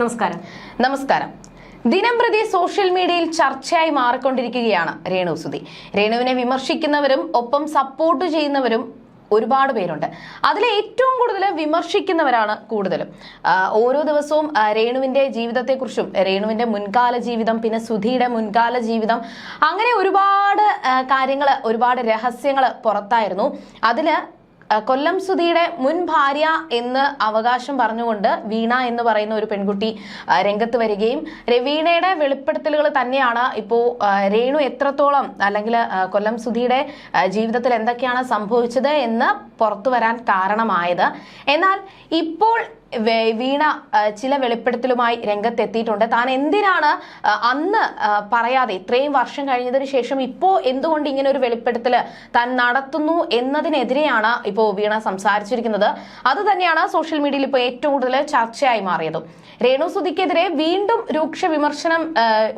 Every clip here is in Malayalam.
നമസ്കാരം. നമസ്കാരം. ദിനം പ്രതി സോഷ്യൽ മീഡിയയിൽ ചർച്ചയായി മാറിക്കൊണ്ടിരിക്കുകയാണ് രേണു സുധി. രേണുവിനെ വിമർശിക്കുന്നവരും ഒപ്പം സപ്പോർട്ട് ചെയ്യുന്നവരും ഒരുപാട് പേരുണ്ട്. അതിൽ ഏറ്റവും കൂടുതൽ വിമർശിക്കുന്നവരാണ് കൂടുതലും. ഓരോ ദിവസവും രേണുവിന്റെ ജീവിതത്തെക്കുറിച്ചും രേണുവിന്റെ മുൻകാല ജീവിതം പിന്നെ സുധിയുടെ മുൻകാല ജീവിതം അങ്ങനെ ഒരുപാട് കാര്യങ്ങൾ ഒരുപാട് രഹസ്യങ്ങൾ പുറത്തായിരുന്നു. അഹ് കൊല്ലം സുധിയുടെ മുൻ ഭാര്യ എന്ന് അവകാശം പറഞ്ഞുകൊണ്ട് വീണ എന്ന് പറയുന്ന ഒരു പെൺകുട്ടി രംഗത്ത് വരികയും രവീണയുടെ വെളിപ്പെടുത്തലുകൾ തന്നെയാണ് ഇപ്പോൾ രേണു എത്രത്തോളം അല്ലെങ്കിൽ കൊല്ലം സുധിയുടെ ജീവിതത്തിൽ എന്തൊക്കെയാണ് സംഭവിച്ചത് എന്ന് പുറത്തു വരാൻ കാരണമായത്. എന്നാൽ ഇപ്പോൾ വീണ ചില വെളിപ്പെടുത്തലുമായി രംഗത്തെത്തിയിട്ടുണ്ട്. താൻ എന്തിനാണ് അന്ന് പറയാതെ ഇത്രയും വർഷം കഴിഞ്ഞതിന് ശേഷം ഇപ്പോൾ എന്തുകൊണ്ട് ഇങ്ങനെ ഒരു വെളിപ്പെടുത്തൽ താൻ നടത്തുന്നു എന്നതിനെതിരെയാണ് ഇപ്പോൾ വീണ സംസാരിച്ചിരിക്കുന്നത്. അത് തന്നെയാണ് സോഷ്യൽ മീഡിയയിൽ ഇപ്പോൾ ഏറ്റവും കൂടുതൽ ചർച്ചയായി മാറിയതും. രേണു സുധിക്കെതിരെ വീണ്ടും രൂക്ഷ വിമർശനം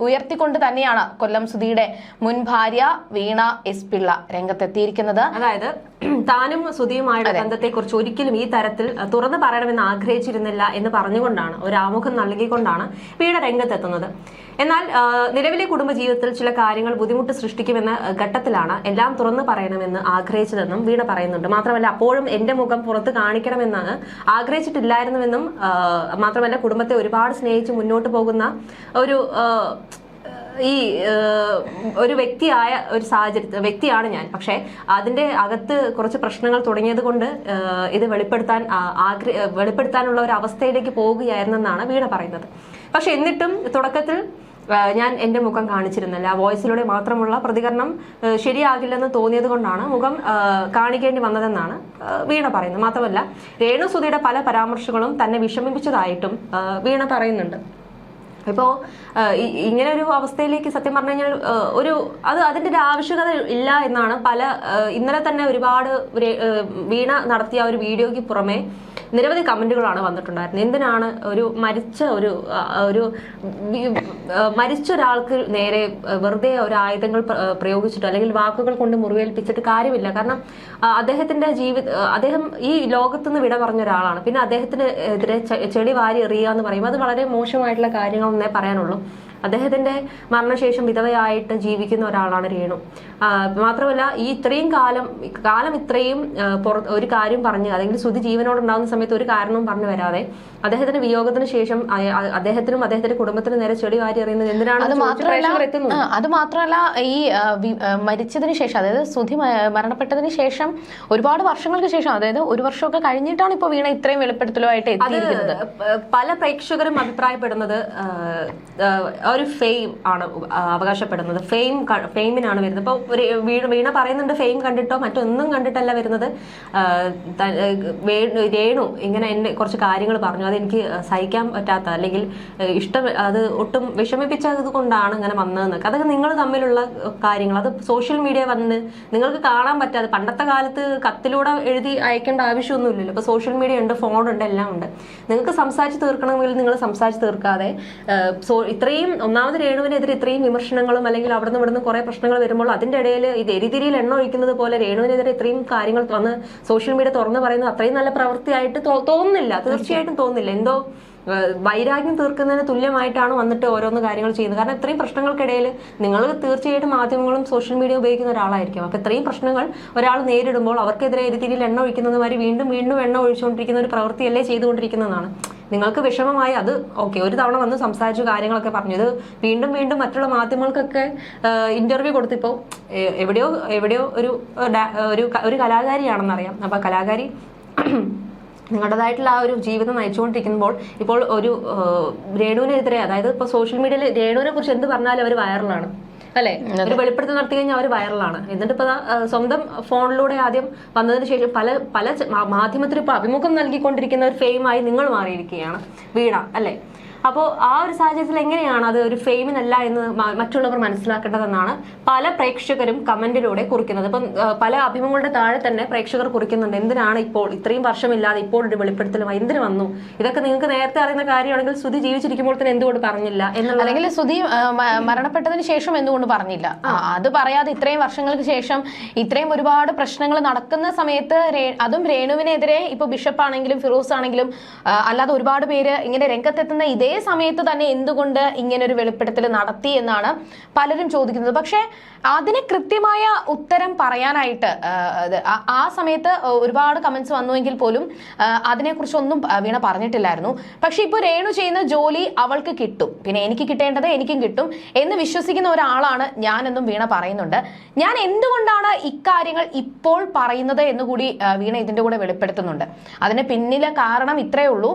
ഉയർത്തിക്കൊണ്ട് തന്നെയാണ് കൊല്ലം സുധിയുടെ മുൻ ഭാര്യ വീണ എസ് പിള്ള രംഗത്തെത്തിയിരിക്കുന്നത്. അതായത് താനും സുധിയുമായുള്ള ബന്ധത്തെക്കുറിച്ച് ഒരിക്കലും ഈ തരത്തിൽ തുറന്നു പറയണമെന്ന് ആഗ്രഹിച്ചിരുന്നില്ല എന്ന് പറഞ്ഞുകൊണ്ടാണ് ഒരു ആമുഖം നൽകിക്കൊണ്ടാണ് പീഡ രംഗത്തെത്തുന്നത്. എന്നാൽ നിലവിലെ കുടുംബജീവിതത്തിൽ ചില കാര്യങ്ങൾ ബുദ്ധിമുട്ട് സൃഷ്ടിക്കുമെന്ന ഘട്ടത്തിലാണ് എല്ലാം തുറന്നു പറയണമെന്ന് ആഗ്രഹിച്ചതെന്നും വീണ പറയുന്നുണ്ട്. മാത്രമല്ല അപ്പോഴും എന്റെ മുഖം പുറത്ത് കാണിക്കണമെന്നാണ് ആഗ്രഹിച്ചിട്ടില്ലായിരുന്നുവെന്നും മാത്രമല്ല കുടുംബത്തെ ഒരുപാട് സ്നേഹിച്ച് മുന്നോട്ട് പോകുന്ന ഒരു ഈ ഒരു വ്യക്തിയായ ഒരു സാഹചര്യ വ്യക്തിയാണ് ഞാൻ. പക്ഷേ അതിന്റെ അകത്ത് കുറച്ച് പ്രശ്നങ്ങൾ തുടങ്ങിയത് കൊണ്ട് ഇത് വെളിപ്പെടുത്താൻ ആഗ്രഹ ആഗ്ര വെളിപ്പെടുത്താനുള്ള ഒരു അവസ്ഥയിലേക്ക് പോവുകയായിരുന്നെന്നാണ് വീണ പറയുന്നത്. പക്ഷെ എന്നിട്ടും തുടക്കത്തിൽ ഞാൻ എന്റെ മുഖം കാണിച്ചിരുന്നില്ല. വോയിസിലൂടെ മാത്രമുള്ള പ്രതികരണം ശരിയാകില്ലെന്ന് തോന്നിയത് കൊണ്ടാണ് മുഖം കാണിക്കേണ്ടി വന്നതെന്നാണ് വീണ പറയുന്നത്. മാത്രമല്ല രേണു സുധിയുടെ പല പരാമർശങ്ങളും തന്നെ വിഷമിപ്പിച്ചതായിട്ടും വീണ പറയുന്നുണ്ട്. ഇപ്പോ ഇങ്ങനെ ഒരു അവസ്ഥയിലേക്ക് സത്യം പറഞ്ഞു കഴിഞ്ഞാൽ ഒരു അത് അതിന്റെ ഒരു ആവശ്യകത ഇല്ല എന്നാണ് പല ഇന്നലെ തന്നെ ഒരുപാട് വീണ നടത്തിയ ഒരു വീഡിയോയ്ക്ക് പുറമെ നിരവധി കമന്റുകളാണ് വന്നിട്ടുണ്ടായിരുന്നത്. എന്തിനാണ് ഒരു മരിച്ച ഒരു ഒരു മരിച്ച ഒരാൾക്ക് നേരെ വെറുതെ ഒരു ആയുധങ്ങൾ പ്ര- പ്രയോഗിച്ചിട്ട് അല്ലെങ്കിൽ വാക്കുകൾ കൊണ്ട് മുറിവേൽപ്പിച്ചിട്ട് കാര്യമില്ല. കാരണം അദ്ദേഹത്തിന്റെ ജീവിത അദ്ദേഹം ഈ ലോകത്തുനിന്ന് വിട പറഞ്ഞ ഒരാളാണ്. പിന്നെ അദ്ദേഹത്തിന് എതിരെ ചെടി വാരി എറിയുക എന്ന് പറയുമ്പോൾ അത് വളരെ മോശമായിട്ടുള്ള കാര്യങ്ങളെന്നേ പറയാനുള്ളൂ. അദ്ദേഹത്തിന്റെ മരണശേഷം വിധവയായിട്ട് ജീവിക്കുന്ന ഒരാളാണ് രേണു. മാത്രമല്ല ഈ ഇത്രയും കാലം കാലം ഇത്രയും ഒരു കാര്യം പറഞ്ഞ് അല്ലെങ്കിൽ ജീവനോട് ജീവനോടുണ്ടാകുന്ന സമയത്ത് ഒരു കാരണവും പറഞ്ഞു വരാതെ അദ്ദേഹത്തിന്റെ വിയോഗത്തിന് ശേഷം അദ്ദേഹത്തിനും അദ്ദേഹത്തിന്റെ കുടുംബത്തിന് നേരെ ചെളി വാരി എറിയുന്നത് എന്തിനാണ് അത് മാത്രമല്ല ഈ മരിച്ചതിന് ശേഷം അതായത് സുധി മരണപ്പെട്ടതിന് ശേഷം ഒരുപാട് വർഷങ്ങൾക്ക് ശേഷം അതായത് ഒരു വർഷമൊക്കെ കഴിഞ്ഞിട്ടാണ് ഇപ്പൊ വീണ ഇത്രയും വെളിപ്പെടുത്തലുമായിട്ട് എത്തിയിരിക്കുന്നത്. പല പ്രേക്ഷകരും അഭിപ്രായപ്പെടുന്നത് ഒരു ഫെയിം ആണ് അവകാശപ്പെടുന്നത്. ഫെയിം ഫെയിമിനാണ് വരുന്നത്. ഇപ്പോൾ ഒരു വീണ വീണ പറയുന്നുണ്ട് ഫെയിം കണ്ടിട്ടോ? മറ്റൊന്നും കണ്ടിട്ടല്ല വരുന്നത്. രേണു ഇങ്ങനെ എന്നെ കുറച്ച് കാര്യങ്ങൾ പറഞ്ഞു. അതെനിക്ക് സഹിക്കാൻ പറ്റാത്ത അല്ലെങ്കിൽ ഇഷ്ടം അത് ഒട്ടും വിഷമിപ്പിച്ചത് കൊണ്ടാണ് ഇങ്ങനെ വന്നതെന്നൊക്കെ അതൊക്കെ നിങ്ങൾ തമ്മിലുള്ള കാര്യങ്ങൾ. അത് സോഷ്യൽ മീഡിയ വന്ന് നിങ്ങൾക്ക് കാണാൻ പറ്റാതെ പണ്ടത്തെ കാലത്ത് കത്തിലൂടെ എഴുതി അയക്കേണ്ട ആവശ്യമൊന്നുമില്ലല്ലോ. ഇപ്പോൾ സോഷ്യൽ മീഡിയ ഉണ്ട് ഫോണുണ്ട് എല്ലാം ഉണ്ട്. നിങ്ങൾക്ക് സംസാരിച്ച് തീർക്കണമെങ്കിൽ നിങ്ങൾ സംസാരിച്ച് തീർക്കാതെ ഇത്രയും ഒന്നാമത് രേണുവിനെതിരെ ഇത്രയും വിമർശനങ്ങളും അല്ലെങ്കിൽ അവിടെ നിന്ന് ഇവിടുന്ന് കുറെ പ്രശ്നങ്ങൾ വരുമ്പോൾ അതിന്റെ ഇടയിൽ ഈ എരിതിരിയിൽ എണ്ണ ഒഴിക്കുന്നത് പോലെ രേണുവിനെതിരെ ഇത്രയും കാര്യങ്ങൾ വന്ന് സോഷ്യൽ മീഡിയ തുറന്ന് പറയുന്നത് അത്രയും നല്ല പ്രവൃത്തിയായിട്ട് തോന്നുന്നില്ല. തീർച്ചയായിട്ടും തോന്നുന്നില്ല. എന്തോ വൈരാഗ്യം തീർക്കുന്നതിന് തുല്യമായിട്ടാണ് വന്നിട്ട് ഓരോന്ന് കാര്യങ്ങൾ ചെയ്യുന്നത്. കാരണം ഇത്രയും പ്രശ്നങ്ങൾക്കിടയിൽ നിങ്ങൾ തീർച്ചയായിട്ടും മാധ്യമങ്ങളും സോഷ്യൽ മീഡിയ ഉപയോഗിക്കുന്ന ഒരാളായിരിക്കും. അപ്പൊ ഇത്രയും പ്രശ്നങ്ങൾ ഒരാൾ നേരിടുമ്പോൾ അവർക്കെതിരെ എരിതിരിയിൽ എണ്ണ ഒഴിക്കുന്നത് മാതിരി വീണ്ടും വീണ്ടും എണ്ണ ഒഴിച്ചുകൊണ്ടിരിക്കുന്ന ഒരു പ്രവൃത്തിയല്ലേ ചെയ്തുകൊണ്ടിരിക്കുന്നതാണ് നിങ്ങൾക്ക് വിഷമമായി അത് ഓക്കെ ഒരു തവണ വന്ന് സംസാരിച്ചു കാര്യങ്ങളൊക്കെ പറഞ്ഞു. ഇത് വീണ്ടും വീണ്ടും മറ്റുള്ള മാധ്യമങ്ങൾക്കൊക്കെ ഇന്റർവ്യൂ കൊടുത്തിപ്പോൾ എവിടെയോ എവിടെയോ ഒരു ഒരു ഒരു കലാകാരിയാണെന്നറിയാം. അപ്പോൾ കലാകാരി നിങ്ങളുടേതായിട്ടുള്ള ആ ഒരു ജീവിതം നയിച്ചുകൊണ്ടിരിക്കുമ്പോൾ ഇപ്പോൾ ഒരു രേണുവിനെതിരെ അതായത് ഇപ്പോൾ സോഷ്യൽ മീഡിയയിൽ രേണുവിനെ കുറിച്ച് എന്ത് പറഞ്ഞാലും അവർ വൈറലാണ് അല്ലെ? ഒരു വെളിപ്പെടുത്തൽ നടത്തി കഴിഞ്ഞാൽ അവർ വൈറലാണ്. എന്നിട്ട് ഇപ്പൊ സ്വന്തം ഫോണിലൂടെ ആദ്യം വന്നതിന് ശേഷം പല പല മാധ്യമത്തിൽ ഇപ്പൊ അഭിമുഖം നൽകിക്കൊണ്ടിരിക്കുന്ന ഒരു ഫെയിമായി നിങ്ങൾ മാറിയിരിക്കുകയാണ്. വീണ അല്ലെ? അപ്പോൾ ആ ഒരു സാഹചര്യത്തിൽ എങ്ങനെയാണ് അത് ഒരു ഫെയിമിനല്ല എന്ന് മറ്റുള്ളവർ മനസ്സിലാക്കേണ്ടതെന്നാണ് പല പ്രേക്ഷകരും കമന്റിലൂടെ കുറിക്കുന്നത്. ഇപ്പം പല അഭിമുഖങ്ങളുടെ താഴെ തന്നെ പ്രേക്ഷകർ കുറിക്കുന്നുണ്ട്. എന്തിനാണ് ഇപ്പോൾ ഇത്രയും വർഷമില്ലാതെ ഇപ്പോൾ ഒരു വെളിപ്പെടുത്തലുമായി എന്തിനു വന്നു? ഇതൊക്കെ നിങ്ങൾക്ക് നേരത്തെ അറിയുന്ന കാര്യമാണെങ്കിൽ സുധി ജീവിച്ചിരിക്കുമ്പോൾ തന്നെ എന്തുകൊണ്ട് പറഞ്ഞില്ല എന്നുള്ള അല്ലെങ്കിൽ സുധി മരണപ്പെട്ടതിന് ശേഷം എന്തുകൊണ്ട് പറഞ്ഞില്ല? ആ, അത് പറയാതെ ഇത്രയും വർഷങ്ങൾക്ക് ശേഷം ഇത്രയും ഒരുപാട് പ്രശ്നങ്ങൾ നടക്കുന്ന സമയത്ത് അതും രേണുവിനെതിരെ ഇപ്പൊ ബിഷപ്പ് ആണെങ്കിലും ഫിറോസ് ആണെങ്കിലും അല്ലാതെ ഒരുപാട് പേര് ഇങ്ങനെ രംഗത്തെത്തുന്ന ഇതേ അതേ സമയത്ത് തന്നെ എന്തുകൊണ്ട് ഇങ്ങനെ ഒരു വെളിപ്പെടുത്തൽ നടത്തി എന്നാണ് പലരും ചോദിക്കുന്നത്. പക്ഷേ അതിന് കൃത്യമായ ഉത്തരം പറയാനായിട്ട് ആ, സമയത്ത് ഒരുപാട് കമന്റ്സ് വന്നുവെങ്കിൽ പോലും അതിനെക്കുറിച്ചൊന്നും വീണ പറഞ്ഞിട്ടില്ലായിരുന്നു. പക്ഷെ ഇപ്പോൾ രേണു ചെയ്യുന്ന ജോലി അവൾക്ക് കിട്ടും. പിന്നെ എനിക്ക് കിട്ടേണ്ടത് എനിക്കും കിട്ടും എന്ന് വിശ്വസിക്കുന്ന ഒരാളാണ് ഞാനെന്നും വീണ പറയുന്നുണ്ട്. ഞാൻ എന്തുകൊണ്ടാണ് ഇക്കാര്യങ്ങൾ ഇപ്പോൾ പറയുന്നത് എന്നുകൂടി വീണ ഇതിന്റെ കൂടെ വെളിപ്പെടുത്തുന്നുണ്ട്. അതിന് പിന്നിലെ കാരണം ഇത്രയേ ഉള്ളൂ.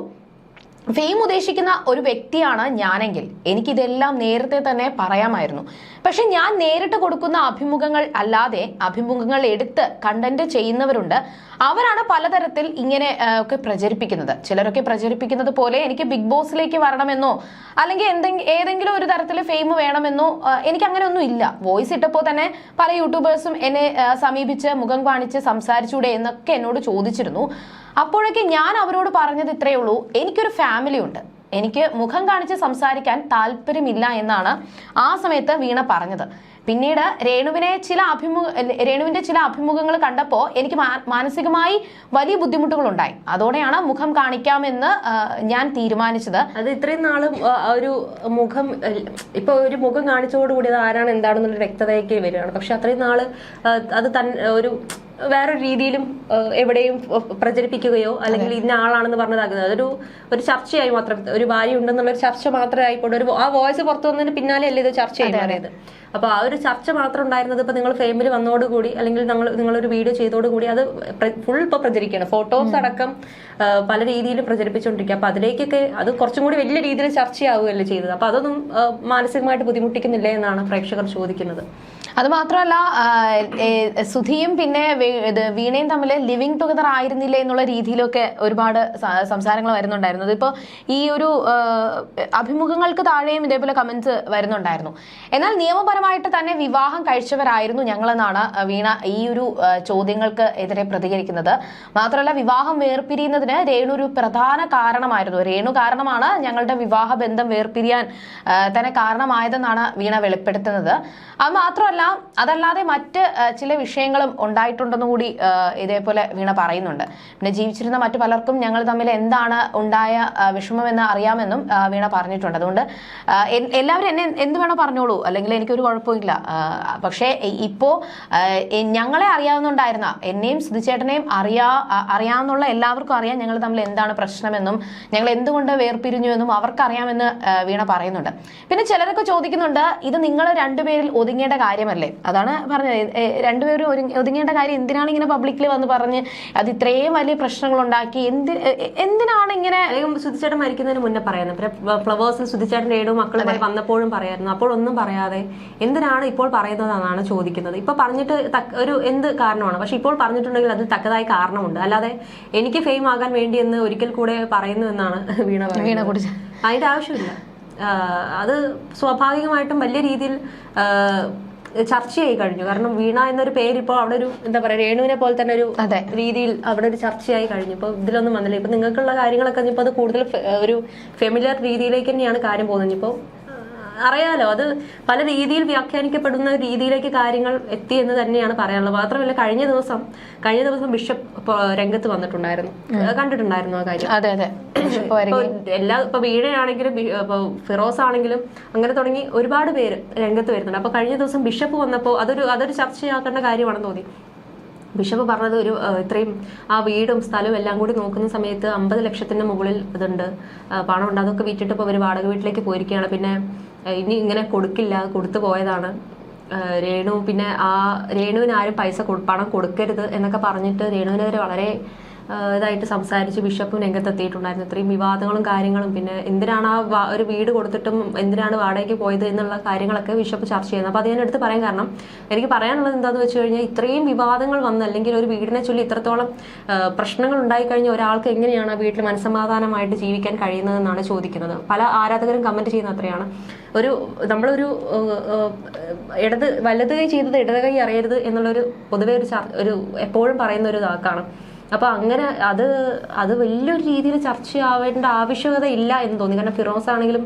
ഫെയിം ഉദ്ദേശിക്കുന്ന ഒരു വ്യക്തിയാണ് ഞാനെങ്കിൽ. എനിക്കിതെല്ലാം നേരത്തെ തന്നെ പറയാമായിരുന്നു. പക്ഷെ ഞാൻ നേരിട്ട് കൊടുക്കുന്ന അഭിമുഖങ്ങൾ അല്ലാതെ അഭിമുഖങ്ങൾ എടുത്ത് കണ്ടന്റ് ചെയ്യുന്നവരുണ്ട്. അവരാണ് പലതരത്തിൽ ഇങ്ങനെ ഒക്കെ പ്രചരിപ്പിക്കുന്നത്. ചിലരൊക്കെ പ്രചരിപ്പിക്കുന്നത് പോലെ എനിക്ക് ബിഗ് ബോസിലേക്ക് വരണമെന്നോ അല്ലെങ്കിൽ എന്തെങ്കിലും ഏതെങ്കിലും ഒരു തരത്തിൽ ഫെയിം വേണമെന്നോ എനിക്ക് അങ്ങനെ ഒന്നും ഇല്ല. വോയിസ് ഇട്ടപ്പോൾ തന്നെ പല യൂട്യൂബേഴ്സും എന്നെ സമീപിച്ച് മുഖം കാണിച്ച് സംസാരിച്ചൂടെ എന്നൊക്കെ എന്നോട് ചോദിച്ചിരുന്നു. അപ്പോഴൊക്കെ ഞാൻ അവരോട് പറഞ്ഞത് ഇത്രയേ ഉള്ളൂ. എനിക്കൊരു ഫാമിലി ഉണ്ട്. എനിക്ക് മുഖം കാണിച്ച് സംസാരിക്കാൻ താല്പര്യമില്ല എന്നാണ് ആ സമയത്ത് വീണ പറഞ്ഞത്. പിന്നീട് രേണുവിനെ ചില അഭിമുഖ രേണുവിന്റെ ചില അഭിമുഖങ്ങൾ കണ്ടപ്പോൾ എനിക്ക് മാനസികമായി വലിയ ബുദ്ധിമുട്ടുകൾ ഉണ്ടായി അതോടെയാണ് മുഖം കാണിക്കാമെന്ന് ഞാൻ തീരുമാനിച്ചത്. അത് ഇത്രയും നാളും ഒരു മുഖം ഇപ്പൊ ഒരു മുഖം കാണിച്ചതോടുകൂടി അത് ആരാണ് എന്താണെന്നുള്ള വ്യക്തതയൊക്കെ വരികയാണ്. പക്ഷെ അത്രയും നാൾ അത് തൻ ഒരു വേറൊരു രീതിയിലും എവിടെയും പ്രചരിപ്പിക്കുകയോ അല്ലെങ്കിൽ ഇന്ന ആളാണെന്ന് പറഞ്ഞതാകുന്നത് അതൊരു ഒരു ചർച്ചയായി മാത്രം. ഒരു ഭാര്യ ഉണ്ടെന്നുള്ള ഒരു ചർച്ച മാത്രമേ ആയിക്കോട്ടെ ഒരു ആ വോയിസ് പുറത്തു വന്നതിന് പിന്നാലെ അല്ലേ ഇത് ചർച്ചയായി മാറിയത്? അപ്പൊ ആ ഒരു ചർച്ച മാത്രം ഉണ്ടായിരുന്നത് ഇപ്പൊ നിങ്ങൾ ഫേമിൽ വന്നോടുകൂടി അല്ലെങ്കിൽ നിങ്ങൾ നിങ്ങളൊരു വീഡിയോ ചെയ്തോടുകൂടി അത് ഫുൾ ഇപ്പൊ പ്രചരിക്കുകയാണ്. ഫോട്ടോസ് അടക്കം പല രീതിയിലും പ്രചരിപ്പിച്ചുകൊണ്ടിരിക്കുക അപ്പൊ അതിലേക്കൊക്കെ അത് കുറച്ചും കൂടി വലിയ രീതിയിൽ ചർച്ചയാവുകയല്ലേ ചെയ്തത്. അപ്പൊ അതൊന്നും മാനസികമായിട്ട് ബുദ്ധിമുട്ടിക്കുന്നില്ലേ എന്നാണ് പ്രേക്ഷകർ ചോദിക്കുന്നത്. അത് മാത്രമല്ല സുധിയും പിന്നെ ഇത് വീണയും തമ്മിൽ ലിവിങ് ടുഗദർ ആയിരുന്നില്ല എന്നുള്ള രീതിയിലൊക്കെ ഒരുപാട് സംസാരങ്ങൾ വരുന്നുണ്ടായിരുന്നു. ഇപ്പോൾ ഈ ഒരു അഭിമുഖങ്ങൾക്ക് താഴെയും ഇതേപോലെ കമന്റ്സ് വരുന്നുണ്ടായിരുന്നു. എന്നാൽ നിയമപരമായിട്ട് തന്നെ വിവാഹം കഴിച്ചവരായിരുന്നു ഞങ്ങളെന്നാണ് വീണ ഈ ഒരു ചോദ്യങ്ങൾക്ക് എതിരെ പ്രതികരിക്കുന്നത്. മാത്രമല്ല വിവാഹം വേർപിരിയുന്നതിന് രേണു ഒരു പ്രധാന കാരണമായിരുന്നു. രേണു കാരണമാണ് ഞങ്ങളുടെ വിവാഹ ബന്ധം വേർപിരിയാൻ തന്നെ കാരണമായതെന്നാണ് വീണ വെളിപ്പെടുത്തുന്നത്. അത് മാത്രമല്ല അതല്ലാതെ മറ്റ് ചില വിഷയങ്ങളും ഉണ്ടായിട്ടുണ്ടെന്ന് കൂടി ഇതേപോലെ വീണ പറയുന്നുണ്ട്. പിന്നെ ജീവിച്ചിരുന്ന മറ്റു പലർക്കും ഞങ്ങൾ തമ്മിൽ എന്താണ് ഉണ്ടായ വിഷമമെന്ന് അറിയാമെന്നും വീണ പറഞ്ഞിട്ടുണ്ട്. അതുകൊണ്ട് എല്ലാവരും എന്നെ എന്ത് വേണോ പറഞ്ഞോളൂ. അല്ലെങ്കിൽ എനിക്കൊരു കുഴപ്പമില്ല. പക്ഷേ ഇപ്പോൾ ഇപ്പോ ഞങ്ങളെ അറിയാവുന്നുണ്ടായിരുന്ന എന്നെയും സുധിച്ചേട്ടനെയും അറിയാ അറിയാമെന്നുള്ള എല്ലാവർക്കും അറിയാം ഞങ്ങൾ തമ്മിൽ എന്താണ് പ്രശ്നമെന്നും ഞങ്ങൾ എന്തുകൊണ്ട് വേർപിരിഞ്ഞു എന്നും അവർക്കറിയാമെന്ന് വീണ പറയുന്നുണ്ട്. പിന്നെ ചിലരൊക്കെ ചോദിക്കുന്നുണ്ട് ഇത് നിങ്ങൾ രണ്ടുപേരിൽ ഒതുങ്ങേണ്ട കാര്യമല്ലേ. അതാണ് പറഞ്ഞത്. രണ്ടുപേരും ഒതുങ്ങേണ്ട കാര്യം എന്തിനാണ് ഇങ്ങനെ പബ്ലിക്കിൽ വന്ന് പറഞ്ഞ് അത് ഇത്രയും വലിയ പ്രശ്നങ്ങൾ ഉണ്ടാക്കി എന്തി എന്തിനാണ് ഇങ്ങനെ സുധിച്ചേട്ടൻ മരിക്കുന്നതിന് മുന്നേ പറയുന്നത്? പിന്നെ ഫ്ലവേഴ്സിൽ സുധിച്ചേട്ടൻ ഏടും മക്കളുമായി വന്നപ്പോഴും പറയായിരുന്നു. അപ്പോഴൊന്നും പറയാതെ എന്തിനാണ് ഇപ്പോൾ പറയുന്നത് എന്നാണ് ചോദിക്കുന്നത്. ഇപ്പൊ പറഞ്ഞിട്ട് ഒരു എന്ത് കാരണമാണ്? പക്ഷെ ഇപ്പോൾ പറഞ്ഞിട്ടുണ്ടെങ്കിൽ അത് തക്കതായ കാരണമുണ്ട്. അല്ലാതെ എനിക്ക് ഫെയിം ആകാൻ വേണ്ടി എന്ന് ഒരിക്കൽ കൂടെ പറയുന്നു എന്നാണ് വീണ വീണ കുടിച്ച. അതിന്റെ ആവശ്യമില്ല. അത് സ്വാഭാവികമായിട്ടും വലിയ രീതിയിൽ ആഹ് ചർച്ചയായി കഴിഞ്ഞു. കാരണം വീണ എന്നൊരു പേര് ഇപ്പോൾ അവിടെ ഒരു എന്താ പറയാ രേണുവിനെ പോലെ തന്നെ ഒരു രീതിയിൽ അവിടെ ഒരു ചർച്ചയായി കഴിഞ്ഞു. ഇപ്പൊ ഇതിലൊന്നും വന്നില്ല. ഇപ്പൊ നിങ്ങൾക്കുള്ള കാര്യങ്ങളൊക്കെ ഇപ്പൊ അത് കൂടുതൽ ഒരു ഫെമിലിയർ രീതിയിലേക്ക് തന്നെയാണ് കാര്യം പോകുന്നത്. ഇനിയിപ്പോ അറിയാലോ അത് പല രീതിയിൽ വ്യാഖ്യാനിക്കപ്പെടുന്ന രീതിയിലേക്ക് കാര്യങ്ങൾ എത്തി എന്ന് തന്നെയാണ് പറയാനുള്ളത്. മാത്രമല്ല കഴിഞ്ഞ ദിവസം കഴിഞ്ഞ ദിവസം ബിഷപ്പ് രംഗത്ത് വന്നിട്ടുണ്ടായിരുന്നു. കണ്ടിട്ടുണ്ടായിരുന്നു ആ കാര്യം. അതെ അതെ. എല്ലാ ഇപ്പൊ വീണയാണെങ്കിലും ഫിറോസ് ആണെങ്കിലും അങ്ങനെ തുടങ്ങി ഒരുപാട് പേര് രംഗത്ത് വരുന്നുണ്ട്. അപ്പൊ കഴിഞ്ഞ ദിവസം ബിഷപ്പ് വന്നപ്പോൾ അതൊരു അതൊരു ചർച്ചയാക്കേണ്ട കാര്യമാണെന്ന് തോന്നി. ബിഷപ്പ് പറഞ്ഞത് ഒരു ഇത്രയും ആ വീടും സ്ഥലവും എല്ലാം കൂടി നോക്കുന്ന സമയത്ത് അമ്പത് ലക്ഷത്തിന്റെ മുകളിൽ ഇതുണ്ട്. പണം പണമുണ്ട് അതൊക്കെ വിറ്റിട്ട് ഇപ്പോൾ അവർ വാടക വീട്ടിലേക്ക് പോയിരിക്കുകയാണ്. പിന്നെ ഇനി ഇങ്ങനെ കൊടുക്കില്ല. കൊടുത്തു പോയതാണ്. രേണു പിന്നെ ആ രേണുവിന് ആരും പൈസ പണം കൊടുക്കരുത് എന്നൊക്കെ പറഞ്ഞിട്ട് രേണുവിനെതിരെ വളരെ ഇതായിട്ട് സംസാരിച്ച് ബിഷപ്പും രംഗത്തെത്തിയിട്ടുണ്ടായിരുന്നു. ഇത്രയും വിവാദങ്ങളും കാര്യങ്ങളും. പിന്നെ എന്തിനാണ് ആ ഒരു വീട് കൊടുത്തിട്ടും എന്തിനാണ് വാടകയ്ക്ക് പോയത് എന്നുള്ള കാര്യങ്ങളൊക്കെ ബിഷപ്പ് ചർച്ച ചെയ്യുന്നത് അപ്പോൾ അത് ഞാൻ എടുത്ത് പറയാൻ കാരണം എനിക്ക് പറയാനുള്ളത് എന്താണെന്ന് വെച്ച് കഴിഞ്ഞാൽ ഇത്രയും വിവാദങ്ങൾ വന്ന് അല്ലെങ്കിൽ ഒരു വീടിനെ ചൊല്ലി ഇത്രത്തോളം പ്രശ്നങ്ങൾ ഉണ്ടായിക്കഴിഞ്ഞാൽ ഒരാൾക്ക് എങ്ങനെയാണ് ആ വീട്ടിൽ മനസമാധാനമായിട്ട് ജീവിക്കാൻ കഴിയുന്നതെന്നാണ് ചോദിക്കുന്നത്. പല ആരാധകരും കമന്റ് ചെയ്യുന്ന അത്രയാണ്. ഒരു നമ്മളൊരു ഇടത് വലത് കൈ ചെയ്തത് ഇടത് കൈ അറിയരുത് എന്നുള്ളൊരു പൊതുവെ ഒരു ഒരു എപ്പോഴും പറയുന്ന ഒരു വാക്കാണ്. അപ്പൊ അങ്ങനെ അത് അത് വലിയൊരു രീതിയിൽ ചർച്ചയാവേണ്ട ആവശ്യകത ഇല്ല എന്ന് തോന്നി. കാരണം ഫിറോസ് ആണെങ്കിലും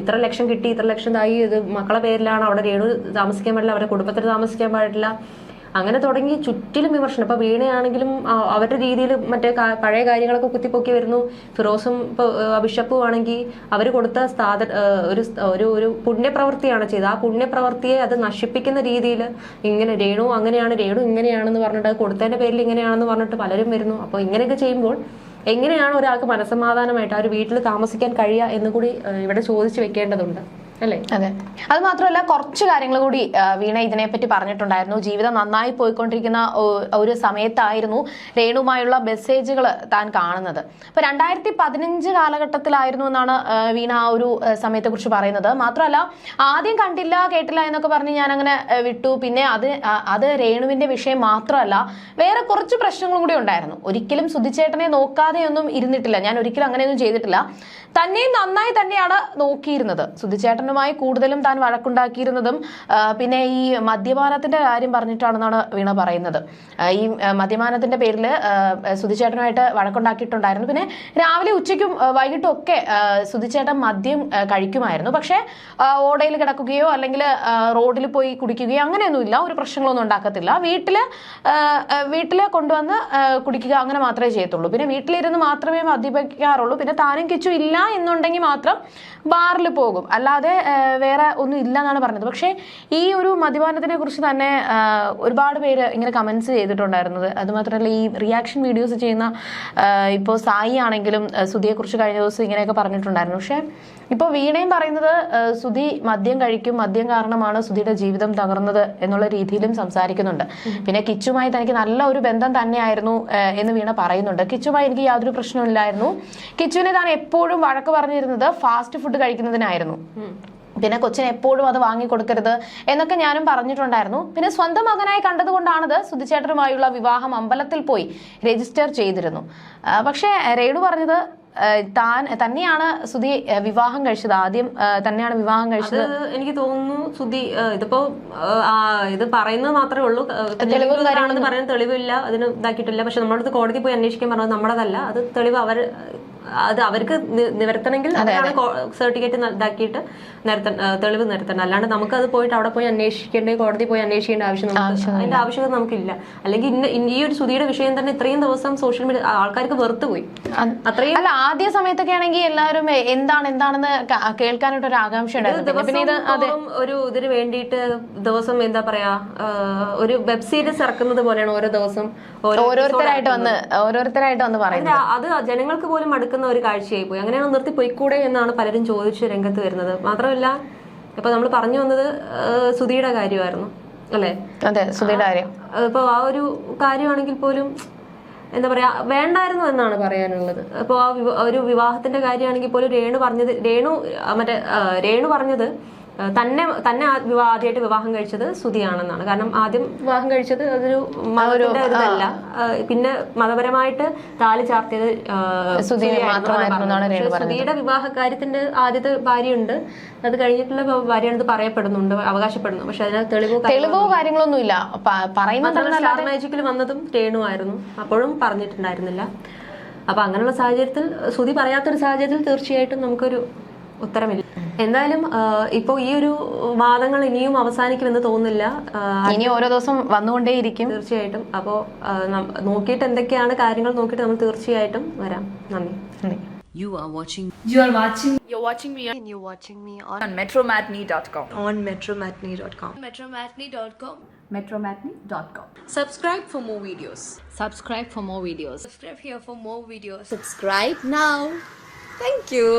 ഇത്ര ലക്ഷം കിട്ടി ഇത്ര ലക്ഷം ഇതായി. ഇത് മക്കളെ പേരിലാണ് അവിടെ രേണു താമസിക്കാൻ പാടില്ല അവരുടെ കുടുംബത്തിൽ താമസിക്കാൻ പാടില്ല. അങ്ങനെ തുടങ്ങി ചുറ്റിലും വിമർശനം. ഇപ്പൊ വീണയാണെങ്കിലും അവരുടെ രീതിയിൽ മറ്റേ പഴയ കാര്യങ്ങളൊക്കെ കുത്തിപ്പൊക്കി വരുന്നു. ഫിറോസും ബിഷപ്പും ആണെങ്കിൽ അവർ കൊടുത്ത സ്ഥാത ഒരു ഒരു ഒരു പുണ്യപ്രവൃത്തിയാണ് ചെയ്തത്. ആ പുണ്യപ്രവൃത്തിയെ അത് നശിപ്പിക്കുന്ന രീതിയിൽ ഇങ്ങനെ രേണു അങ്ങനെയാണ് രേണു ഇങ്ങനെയാണെന്ന് പറഞ്ഞിട്ട് കൊടുത്തതിന്റെ പേരിൽ ഇങ്ങനെയാണെന്ന് പറഞ്ഞിട്ട് പലരും വരുന്നു. അപ്പോൾ ഇങ്ങനെയൊക്കെ ചെയ്യുമ്പോൾ എങ്ങനെയാണ് ഒരാൾക്ക് മനസ്സമാധാനമായിട്ട് ആ ഒരു വീട്ടിൽ താമസിക്കാൻ കഴിയുക എന്ന് കൂടി ആ, ഇവിടെ ചോദിച്ചു വെക്കേണ്ടതുണ്ട്. അല്ലേ? അതെ. അത് മാത്രമല്ല കുറച്ച് കാര്യങ്ങൾ കൂടി വീണ ഇതിനെപ്പറ്റി പറഞ്ഞിട്ടുണ്ടായിരുന്നു. ജീവിതം നന്നായി പോയിക്കൊണ്ടിരിക്കുന്ന ഒരു സമയത്തായിരുന്നു രേണുമായുള്ള മെസ്സേജുകൾ താൻ കാണുന്നത്. ഇപ്പൊ രണ്ടായിരത്തി പതിനഞ്ച് കാലഘട്ടത്തിലായിരുന്നു എന്നാണ് വീണ ആ ഒരു സമയത്തെ കുറിച്ച് പറയുന്നത്. മാത്രമല്ല ആദ്യം കണ്ടില്ല കേട്ടില്ല എന്നൊക്കെ പറഞ്ഞ് ഞാൻ അങ്ങനെ വിട്ടു. പിന്നെ അത് അത് രേണുവിന്റെ വിഷയം മാത്രമല്ല വേറെ കുറച്ച് പ്രശ്നങ്ങളും കൂടി ഉണ്ടായിരുന്നു. ഒരിക്കലും സുധിച്ചേട്ടനെ നോക്കാതെയൊന്നും ഇരുന്നിട്ടില്ല. ഞാൻ ഒരിക്കലും അങ്ങനെയൊന്നും ചെയ്തിട്ടില്ല. തന്നെയും നന്നായി തന്നെയാണ് നോക്കിയിരുന്നത്. സുധിച്ചേട്ടനുമായി കൂടുതലും താൻ വഴക്കുണ്ടാക്കിയിരുന്നതും പിന്നെ ഈ മദ്യപാനത്തിന്റെ കാര്യം പറഞ്ഞിട്ടാണെന്നാണ് വീണ പറയുന്നത്. ഈ മദ്യപാനത്തിന്റെ പേരിൽ സുധിച്ചേട്ടനുമായിട്ട് വഴക്കുണ്ടാക്കിയിട്ടുണ്ടായിരുന്നു. പിന്നെ രാവിലെ ഉച്ചയ്ക്കും വൈകിട്ടും ഒക്കെ സുധിച്ചേട്ടൻ മദ്യം കഴിക്കുമായിരുന്നു. പക്ഷേ ഓടയിൽ കിടക്കുകയോ അല്ലെങ്കിൽ റോഡിൽ പോയി കുടിക്കുകയോ അങ്ങനെയൊന്നുമില്ല. ഒരു പ്രശ്നങ്ങളൊന്നും ഉണ്ടാക്കത്തില്ല. വീട്ടിൽ വീട്ടിൽ കൊണ്ടുവന്ന് കുടിക്കുക അങ്ങനെ മാത്രമേ ചെയ്യത്തുള്ളൂ. പിന്നെ വീട്ടിലിരുന്ന് മാത്രമേ മദ്യപിക്കാറുള്ളൂ. പിന്നെ താനും കിച്ചു ഇല്ല എന്നുണ്ടെങ്കിൽ മാത്രം ബാറിൽ പോകും. അല്ലാതെ ആ, വേറെ ഒന്നും ഇല്ല എന്നാണ് പറഞ്ഞത്. പക്ഷേ ഈ ഒരു മദ്യപാനത്തിനെ കുറിച്ച് തന്നെ ഒരുപാട് പേര് ഇങ്ങനെ കമന്റ്സ് ചെയ്തിട്ടുണ്ടായിരുന്നത്. അതുമാത്രമല്ല ഈ റിയാക്ഷൻ വീഡിയോസ് ചെയ്യുന്ന ഇപ്പോൾ സായി ആണെങ്കിലും സുധിയെക്കുറിച്ച് കഴിഞ്ഞ ദിവസം ഇങ്ങനെയൊക്കെ പറഞ്ഞിട്ടുണ്ടായിരുന്നു. പക്ഷേ ഇപ്പോൾ വീണയും പറയുന്നത് സുധി മദ്യം കഴിക്കും മദ്യം കാരണമാണ് സുധിയുടെ ജീവിതം തകർന്നത് എന്നുള്ള രീതിയിലും സംസാരിക്കുന്നുണ്ട്. പിന്നെ കിച്ചുമായി തനിക്ക് നല്ല ഒരു ബന്ധം തന്നെയായിരുന്നു എന്ന് വീണ പറയുന്നുണ്ട്. കിച്ചുമായി എനിക്ക് യാതൊരു പ്രശ്നമില്ലായിരുന്നു കിച്ചുവിനെ താൻ എപ്പോഴും വഴക്ക് പറഞ്ഞിരുന്നത് ഫാസ്റ്റ് ഫുഡ് കഴിക്കുന്നതിനായിരുന്നു. പിന്നെ കൊച്ചിന് എപ്പോഴും അത് വാങ്ങിക്കൊടുക്കരുത് എന്നൊക്കെ ഞാനും പറഞ്ഞിട്ടുണ്ടായിരുന്നു. പിന്നെ സ്വന്തം മകനായി കണ്ടതുകൊണ്ടാണത് സുധിച്ചേട്ടനുമായുള്ള വിവാഹം അമ്പലത്തിൽ പോയി രജിസ്റ്റർ ചെയ്തിരുന്നു. പക്ഷേ രേണു പറഞ്ഞത് താൻ തന്നെയാണ് സുധി വിവാഹം കഴിച്ചത്. ആദ്യം തന്നെയാണ് വിവാഹം കഴിച്ചത്. എനിക്ക് തോന്നുന്നു സുധി ഇതിപ്പോ ഇത് പറയുന്നത് മാത്രമേ ഉള്ളൂ. തെളിവുകാരാണെന്ന് പറയാൻ തെളിവില്ല. അതിന് ഇതാക്കിയിട്ടില്ല. പക്ഷെ നമ്മളടുത്ത് കോടതി പോയി അന്വേഷിക്കാൻ പറഞ്ഞത് നമ്മളതല്ല അത് തെളിവ് അവർ അത് അവർക്ക് നിവർത്തണമെങ്കിൽ സർട്ടിഫിക്കറ്റ് ഇതാക്കിയിട്ട് തെളിവ് നിരത്തണം. അല്ലാണ്ട് നമുക്ക് അത് പോയിട്ട് അവിടെ പോയി അന്വേഷിക്കേണ്ട കോടതി പോയി അന്വേഷിക്കേണ്ട ആവശ്യം നമുക്ക് അതിന്റെ ആവശ്യകത നമുക്കില്ല. അല്ലെങ്കിൽ ഇന്ന ഈ ഒരു സുധിയുടെ വിഷയം തന്നെ ഇത്രയും ദിവസം സോഷ്യൽ മീഡിയ ആൾക്കാർക്ക് വെറുത്തു പോയി. അത് അത്രയും അല്ല ആദ്യ സമയത്തൊക്കെ ആണെങ്കിൽ എല്ലാവരും എന്താണ് എന്താണെന്ന് കേൾക്കാനായിട്ട് ഒരു ആകാംക്ഷ ഒരു ഇതിന് വേണ്ടിയിട്ട് ദിവസം എന്താ പറയാ ഒരു വെബ് സീരീസ് ഇറക്കുന്നത് പോലെയാണ് ഓരോ ദിവസം ഓരോ ഓരോരുത്തരായിട്ട് വന്ന് ഓരോരുത്തരായിട്ട് വന്ന് പറയുന്നത്. അത് ജനങ്ങൾക്ക് പോലും മടുക്കുന്ന ഒരു കാഴ്ചയായി പോയി. അങ്ങനെയാണ് നിർത്തി പോയിക്കൂടെ എന്നാണ് പലരും ചോദിച്ച് രംഗത്ത് വരുന്നത്. മാത്രമല്ല ഇപ്പൊ നമ്മൾ പറഞ്ഞു വന്നത് സുധിയുടെ കാര്യമായിരുന്നു അല്ലേ? അതെ സുധിയുടെ കാര്യം. ഇപ്പൊ ആ ഒരു കാര്യമാണെങ്കിൽ പോലും എന്താ പറയാ വേണ്ടായിരുന്നു എന്നാണ് പറയാനുള്ളത്. അപ്പോൾ ആ ഒരു വിവാഹത്തിന്റെ കാര്യമാണെങ്കിൽ പോലും രേണു പറഞ്ഞത് രേണു മറ്റേ രേണു പറഞ്ഞത് തന്നെ തന്നെ ആദ്യമായിട്ട് വിവാഹം കഴിച്ചത് സുധിയാണെന്നാണ് കാരണം ആദ്യം വിവാഹം കഴിച്ചത് അതൊരു മതത്തിന്റെ ഇതല്ല. പിന്നെ മതപരമായിട്ട് താലി ചാർത്തിയത് വിവാഹ കാര്യത്തിന്റെ ആദ്യത്തെ ഭാര്യയുണ്ട്. അത് കഴിഞ്ഞിട്ടുള്ള ഭാര്യയാണെന്ന് പറയപ്പെടുന്നുണ്ട് അവകാശപ്പെടുന്നു. പക്ഷെ അതിനകത്ത് തെളിവോ തെളിവോ കാര്യങ്ങളൊന്നും ഇല്ല മാജിക്കിൽ വന്നതും രേണു ആയിരുന്നു. അപ്പോഴും പറഞ്ഞിട്ടുണ്ടായിരുന്നില്ല. അപ്പൊ അങ്ങനെയുള്ള സാഹചര്യത്തിൽ ശ്രുതി പറയാത്തൊരു സാഹചര്യത്തിൽ തീർച്ചയായിട്ടും നമുക്കൊരു ഉത്തരമില്ല എന്തായാലും ഇപ്പൊ ഈ ഒരു വാദങ്ങൾ ഇനിയും അവസാനിക്കുമെന്ന് തോന്നുന്നില്ല ഇനി ഓരോ ദിവസം വന്നുകൊണ്ടേയിരിക്കും തീർച്ചയായിട്ടും അപ്പോ നോക്കിയിട്ട് എന്തൊക്കെയാണ് കാര്യങ്ങൾ നോക്കിയിട്ട് നമ്മൾ തീർച്ചയായിട്ടും വരാം നന്ദി അതെ. You are watching You are watching You're watching me and you're watching me on on metromatney.com. on metromatney.com. metromatney.com. Metromatney.com. Subscribe for more videos. Subscribe for more videos. Subscribe here for more videos. Subscribe now. Thank you.